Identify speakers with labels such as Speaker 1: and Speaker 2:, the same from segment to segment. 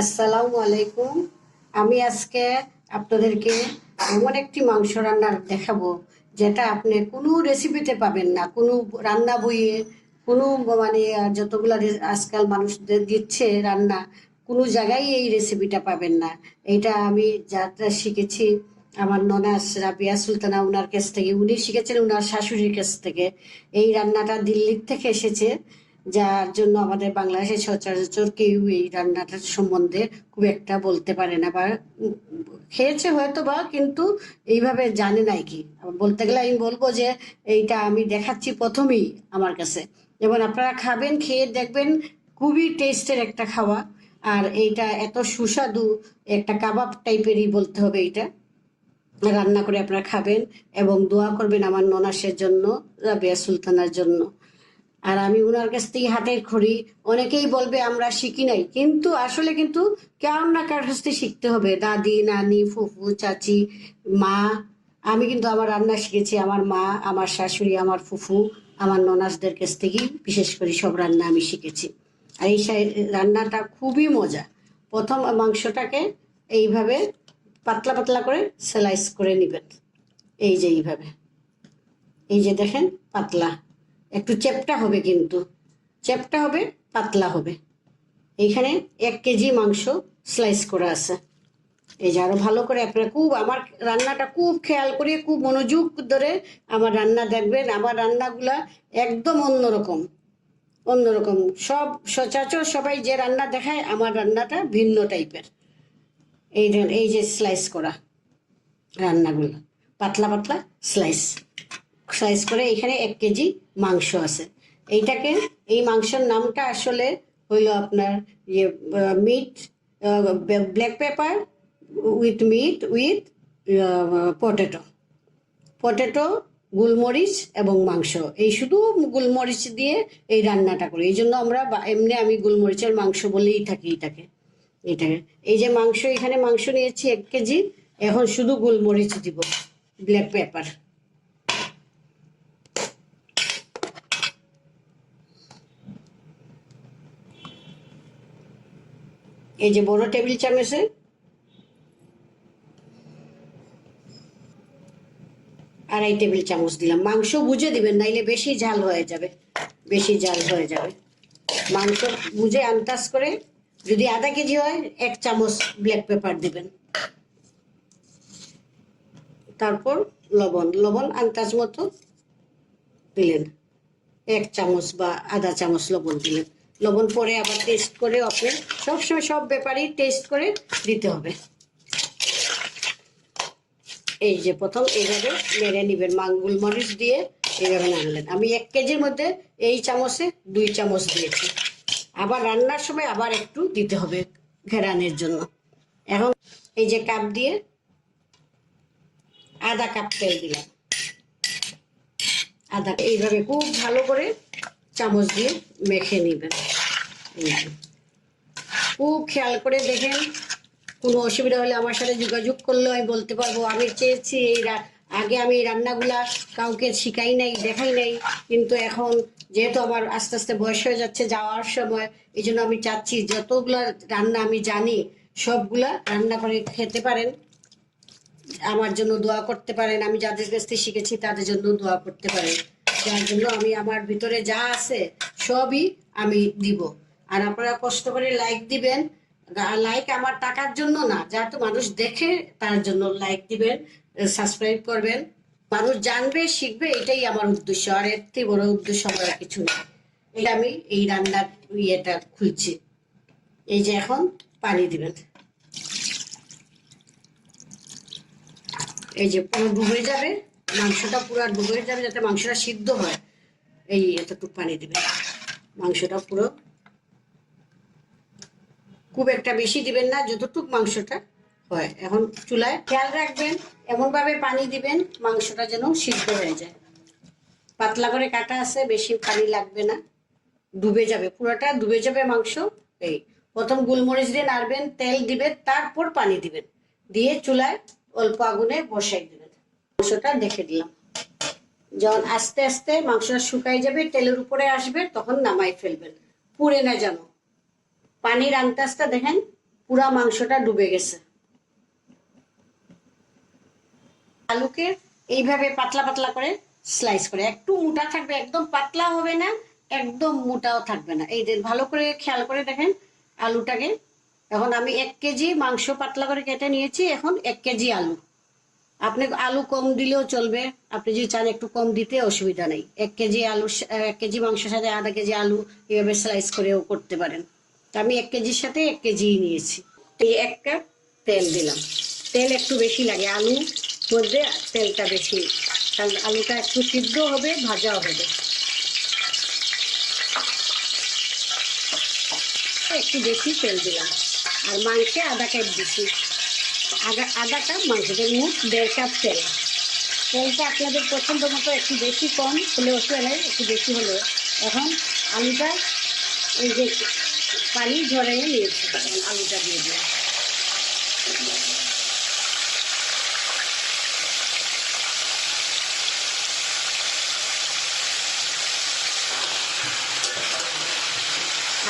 Speaker 1: আসসালামু আলাইকুম। আমি আজকে আপনাদেরকে এমন একটি মাংস রান্নার দেখাবো, যেটা আপনি কোনো রেসিপিতে পাবেন না। কোনো রান্না বইয়ে, কোনো মানে যতগুলা আজকাল মানুষদের দিচ্ছে রান্না, কোনো জায়গায় এই রেসিপিটা পাবেন না। এটা আমি যাটা শিখেছি আমার ননাস রাবিয়া সুলতানা উনার কাছ থেকে। উনি শিখেছেন উনার শাশুড়ির কাছ থেকে। এই রান্নাটা দিল্লির থেকে এসেছে। যার জন্য আমাদের বাংলাদেশে সচরাচর কেউ এই রান্নাটার সম্বন্ধে খুব একটা বলতে পারে না বা খেয়েছে হয়তো বা কিন্তু এইভাবে জানে নাই কি। বলতে গেলে আমি বলব যে এইটা আমি দেখাচ্ছি প্রথমেই আমার কাছে। যেমন আপনারা খাবেন, খেয়ে দেখবেন খুবই টেস্টের একটা খাওয়া। আর এইটা এত সুস্বাদু একটা কাবাব টাইপেরই বলতে হবে এইটা। রান্না করে আপনারা খাবেন এবং দোয়া করবেন আমার ননাসের জন্য, রাবিয়া সুলতানার জন্য। আর আমি ওনার কাছ থেকে হাতের খড়ি, অনেকেই বলবে আমরা শিখি নাই। কিন্তু আসলে কিন্তু কেউ না কার কাছ থেকে শিখতে হবে, দাদি, নানি, ফুফু, চাচি, মা। আমি কিন্তু আমার রান্না শিখেছি, আমার মা, আমার শাশুড়ি, আমার ফুফু, আমার ননাসদের কাছ থেকেই বিশেষ করে সব রান্না আমি শিখেছি। আর এই রান্নাটা খুবই মজা। প্রথম মাংসটাকে এইভাবে পাতলা পাতলা করে স্লাইস করে নেবেন। এই যে এইভাবে। এই যে দেখেন, পাতলা। একটু চেপটা হবে কিন্তু। চেপটা হবে, পাতলা হবে। এইখানে এক কেজি মাংস স্লাইস করা আছে। এই যে আরও ভালো করে আপনারা খুব আমার রান্নাটা খুব খেয়াল করে, খুব মনোযোগ ধরে আমার রান্না দেখবেন। আমার রান্নাগুলা একদম অন্যরকম। অন্যরকম। সব সচরাচর সবাই যে রান্না দেখায়, আমার রান্নাটা ভিন্ন টাইপের। এই এই যে স্লাইস করা রান্নাগুলো। পাতলা পাতলা স্লাইস স্লাইস করে এখানে এক কেজি মাংস আছে। এইটাকে, এই মাংসের নামটা আসলে হইল আপনার ইয়ে meat black pepper with meat with potato potato গোলমরিচ এবং মাংস। এই শুধু গোলমরিচ দিয়ে এই রান্নাটা করি। এই জন্য আমরা এমনি আমি গোলমরিচের মাংস বলেই থাকি এটাকে। এটাকে। এই যে মাংস, এখানে মাংস নিয়েছি এক কেজি। এখন শুধু গোলমরিচ দিব ব্ল্যাক পেপার এই যে বড় টেবিল চামচে আড়াই টেবিল চামচ দিলাম। মাংস বুঝে দিবেন, নাইলে বেশি ঝাল হয়ে যাবে, বেশি ঝাল হয়ে যাবে। মাংস বুঝে আন্দাজ করে যদি আধা কেজি হয়, এক চামচ ব্ল্যাক পেপার দিবেন। তারপর লবণ লবণ আন্দাজ মতো দিলেন। এক চামচ বা আধা চামচ লবণ দিলেন। লবণ পরে আবার টেস্ট করে আপনি সবসময় সব ব্যাপারেই টেস্ট করে দিতে হবে। এই যে প্রথম এইভাবে মেরে নিবেন, মাঙ্গুল মরিচ দিয়ে এইভাবে নাড়লেন। আমি এক কেজির মধ্যে এই চামচে দুই চামচ দিয়েছি। আবার রান্নার সময় আবার একটু দিতে হবে ঘেরানের জন্য। এখন এই যে কাপ দিয়ে আধা কাপ তেল দিলাম। আদা এইভাবে খুব ভালো করে চামচ দিয়ে মেখে নেবেন। খুব খেয়াল করে দেখেন, কোনো অসুবিধা হলে আমার সাথে যোগাযোগ করলে আমি বলতে পারব, আমি চেয়েছি এই আগে আমি এই রান্নাগুলা কাউকে শিখাই নাই, দেখাই নাই, কিন্তু এখন যেহেতু আমার আস্তে আস্তে বয়স হয়ে যাচ্ছে যাওয়ার সময় এই জন্য আমি চাচ্ছি যতগুলা রান্না আমি জানি, সবগুলা রান্না করে খেতে পারেন। আমার জন্য দোয়া করতে পারেন, আমি যাদের কাছ থেকে শিখেছি তাদের জন্য দোয়া করতে পারেন। যার জন্য আমি আমার ভিতরে যা আছে সবই আমি দিব। আর আপনারা কষ্ট করে লাইক দিবেন। লাইক আমার টাকার জন্য না, যাতে মানুষ দেখে তার জন্য লাইক দিবেন সাবস্ক্রাইব করবেন। মানুষ জানবে, শিখবে, এটাই আমার উদ্দেশ্য। আর এর থেকে বড় উদ্দেশ্য আমার কিছু না। এটা আমি এই রান্নার ইয়েটা খুলছি। এই যে এখন পানি দিবেন। এই যে পুরো ডুবে যাবে। মাংসটা পুরো ডুবে যাবে যাতে মাংসটা সিদ্ধ হয়। এই এতটুকু পানি দিবেন মাংসটা পুরো খুব একটা বেশি দিবেন না, যতটুক মাংসটা হয়। এখন চুলায় খেয়াল রাখবেন, এমনভাবে পানি দিবেন মাংসটা যেন সিদ্ধ হয়ে যায়। পাতলা করে কাটা আছে, বেশি পানি লাগবে না। ডুবে যাবে, পুরোটা ডুবে যাবে মাংস। এই প্রথম গোলমরিচ দিয়ে নাড়বেন, তেল দিবেন, তারপর পানি দিবেন। দিয়ে চুলায় অল্প আগুনে বসাই দিবেন। মাংসটা দেখে দিলাম। যখন আস্তে আস্তে মাংসটা শুকাই যাবে, তেলের উপরে আসবে, তখন নামাই ফেলবেন। পুড়ে না যেন। পানির আন্দাজটা দেখেন, পুরা মাংসটা ডুবে গেছে। আলুকে এইভাবে পাতলা পাতলা করে স্লাইস করে। একটু মোটা থাকবে, একদম পাতলা হবে না, একদম মোটাও থাকবে না। এই ভালো করে খেয়াল করে দেখেন আলুটাকে। এখন আমি এক কেজি মাংস পাতলা করে কেটে নিয়েছি, এখন এক কেজি আলু। আপনি আলু কম দিলেও চলবে। আপনি যদি চান একটু কম দিতে অসুবিধা নেই। এক কেজি আলু এক কেজি মাংসের সাথে আধা কেজি আলু এভাবে স্লাইস করেও করতে পারেন। তো আমি এক কেজির সাথে এক কেজি নিয়েছি। এই এক কাপ তেল দিলাম। তেল একটু বেশি লাগে। আলু মধ্যে তেলটা বেশি। কারণ আলুটা একটু সিদ্ধ হবে, ভাজাও হবে। একটু বেশি তেল দিলাম। আর মাংসে আধা কাপ দিছি। আধা আধা কাপ মুখ দেড় কাপ তেল। তেলটা আপনাদের পছন্দ মতো একটু বেশি কম হলে অসুবিধা নেই একটু বেশি হলে এখন আলুটা, এই যে পানি ঝরাইয়ে নিয়েছি, আলুটা দিয়ে দিলাম।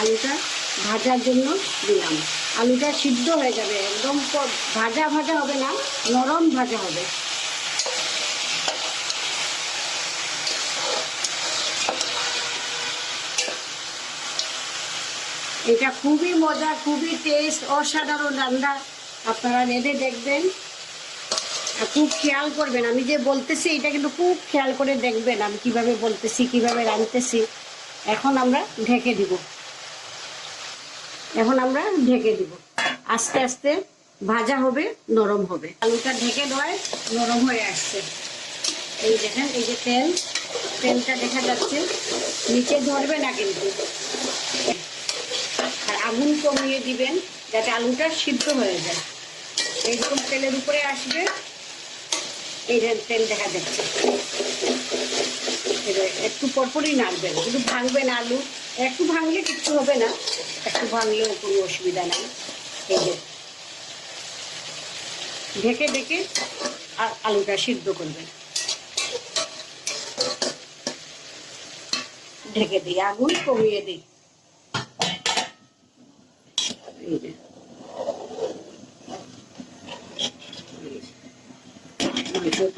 Speaker 1: আলুটা ভাজার জন্য দিলাম। আলুটা সিদ্ধ হয়ে যাবে, একদম ভাজা ভাজা হবে না, নরম ভাজা হবে। এটা খুবই মজা খুবই টেস্ট অসাধারণ রান্না। আপনারা রেঁধে দেখবেন খুব খেয়াল করবেন। আমি যে বলতেছি, এটা কিন্তু খুব খেয়াল করে দেখবেন আমি কীভাবে বলতেছি, কীভাবে রাঁধতেছি। এখন আমরা ঢেকে দিব। এখন আমরা ঢেকে দিব। আস্তে আস্তে ভাজা হবে, নরম হবে। আলুটা ঢেকে দেওয়ায় নরম হয়ে আসছে। এই দেখেন, এই যে তেল, তেলটা দেখা যাচ্ছে। নিচে ধরবে না কিন্তু। আর আগুন কমিয়ে দিবেন যাতে আলুটা সিদ্ধ হয়ে যায়। এইরকম তেলের উপরে আসবে। এই তেল দেখা যাচ্ছে। যে একটু পরপরই নাড়বেন। কিন্তু ভাঙবেন আলু, একটু ভাঙলে কিচ্ছু হবে না। একটু ভাঙলেও কোনো অসুবিধা নাই। এই যে ঢেকে ঢেকে আর আলুটা সিদ্ধ করবেন। ঢেকে দিই আগুন কমিয়ে দিই।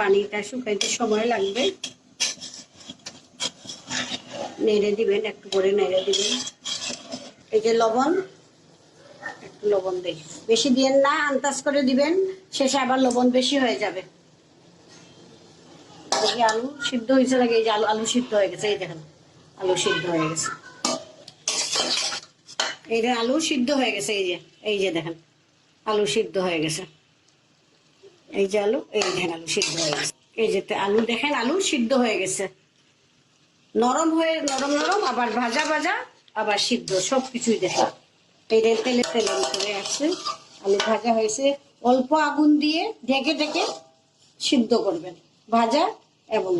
Speaker 1: পানিটা শুকাইতে সময় লাগবে। নেড়ে দিবেন, একটু করে নেড়ে দিবেন। এই যে লবণ, একটু লবণ দেই। বেশি দিয়েন না, আন্দাজ করে দিবেন, শেষে আবার লবণ বেশি হয়ে যাবে। আলু সিদ্ধ হয়েছে লাগে এই যে আলু আলু সিদ্ধ হয়ে গেছে, এই দেখেন, আলু সিদ্ধ হয়ে গেছে। এই যে আলু সিদ্ধ হয়ে গেছে, এই যে এই যে দেখেন, আলু সিদ্ধ হয়ে গেছে। এই যে আলু, এই দেখেন, আলু সিদ্ধ হয়ে গেছে। এই যেতে আলু দেখেন, আলু সিদ্ধ হয়ে গেছে। নরম হয়ে নরম নরম, আবার ভাজা ভাজা, আবার সিদ্ধ সব কিছুই এই যে তেলে তেলের উপরে আসছে। আলু ভাজা হয়েছে। অল্প আগুন দিয়ে ঢেকে ঢেকে সিদ্ধ করবেন, ভাজা এবং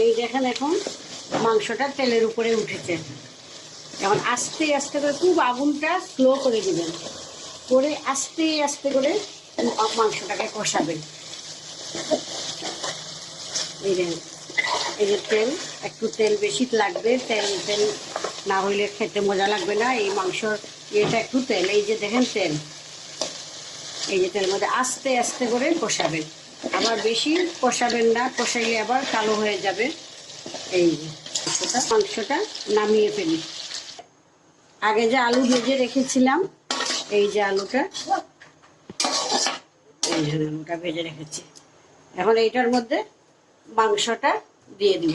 Speaker 1: এই দেখেন এখন মাংসটা তেলের উপরে উঠেছে। এখন আস্তে আস্তে করে খুব আগুনটা স্লো করে দিবেন। করে আস্তে আস্তে করে মাংসটাকে কষাবেন। এই যে তেল, একটু তেল বেশি লাগবে, তেল তেল না হইলে খেতে মজা লাগবে না। এই মাংসর ইয়েটা একটু তেল, এই যে দেখেন তেল। এই যে তেলের মধ্যে আস্তে আস্তে করে কষাবেন। আবার বেশি কষাবেন না, কষাইলে আবার কালো হয়ে যাবে। এই মাংসটা নামিয়ে ফেলি। আগে যে আলু ভেজে রেখেছিলাম, এই যে আলুটা এই আলুটা ভেজে রেখেছি। এখন এইটার মধ্যে মাংসটা দিয়ে দিব।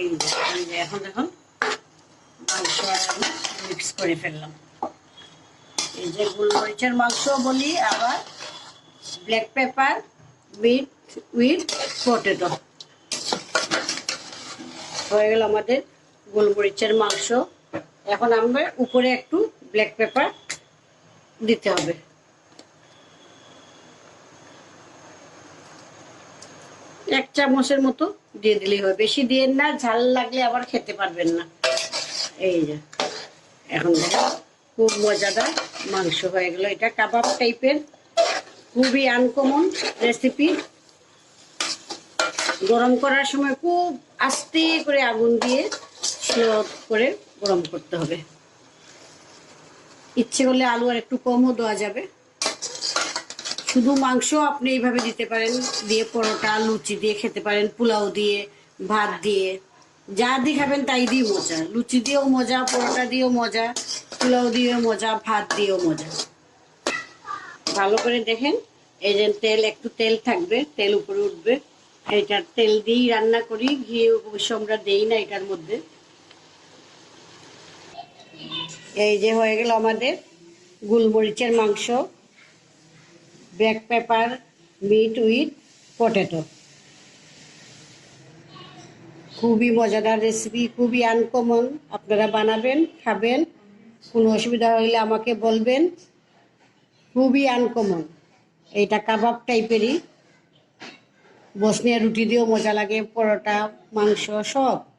Speaker 1: এই যে যে, এখন মাংস মিক্স করে ফেললাম। এই যে গোলমরিচের মাংস বলি, আবার black pepper meat with potato হয়ে গেল আমাদের গোলমরিচের মাংস। এখন আমরা উপরে একটু ব্ল্যাক পেপার দিতে হবে। এক চামচের মতো দিয়ে দিলেই হবে। বেশি দিয়ে না, ঝাল লাগলে আবার খেতে পারবেন না। এই যে, এখন খুব মজাদার মাংস হয়ে গেল। এটা কাবাব টাইপের, খুবই আনকমন রেসিপি গরম করার সময় খুব আস্তে করে আগুন দিয়ে স্লো করে গরম করতে হবে। ইচ্ছে করলে আলু আর একটু কমও দেওয়া যাবে। শুধু মাংস আপনি এইভাবে দিতে পারেন, দিয়ে পরোটা, লুচি দিয়ে খেতে পারেন, পোলাও দিয়ে, ভাত দিয়ে। যা দিয়ে খাবেন তাই দিয়ে মজা। লুচি দিয়েও মজা, পরোটা দিয়েও মজা, পোলাও দিয়েও মজা, ভাত দিয়েও মজা। ভালো করে দেখেন, এই যে তেল, একটু তেল থাকবে, তেল উপরে উঠবে। এইটার তেল দিয়েই রান্না করি ঘি আমরা দেই না এটার মধ্যে। এই যে হয়ে গেল আমাদের গুলমরিচের মাংস black pepper, meat with potato. খুবই মজাদার রেসিপি খুবই আনকমন আপনারা বানাবেন, খাবেন, কোনো অসুবিধা হলে আমাকে বলবেন। খুবই আনকমন এইটা কাবাব টাইপেরই। বসনিয়া রুটি দিয়েও মজা লাগে, পরোটা, মাংস, সব।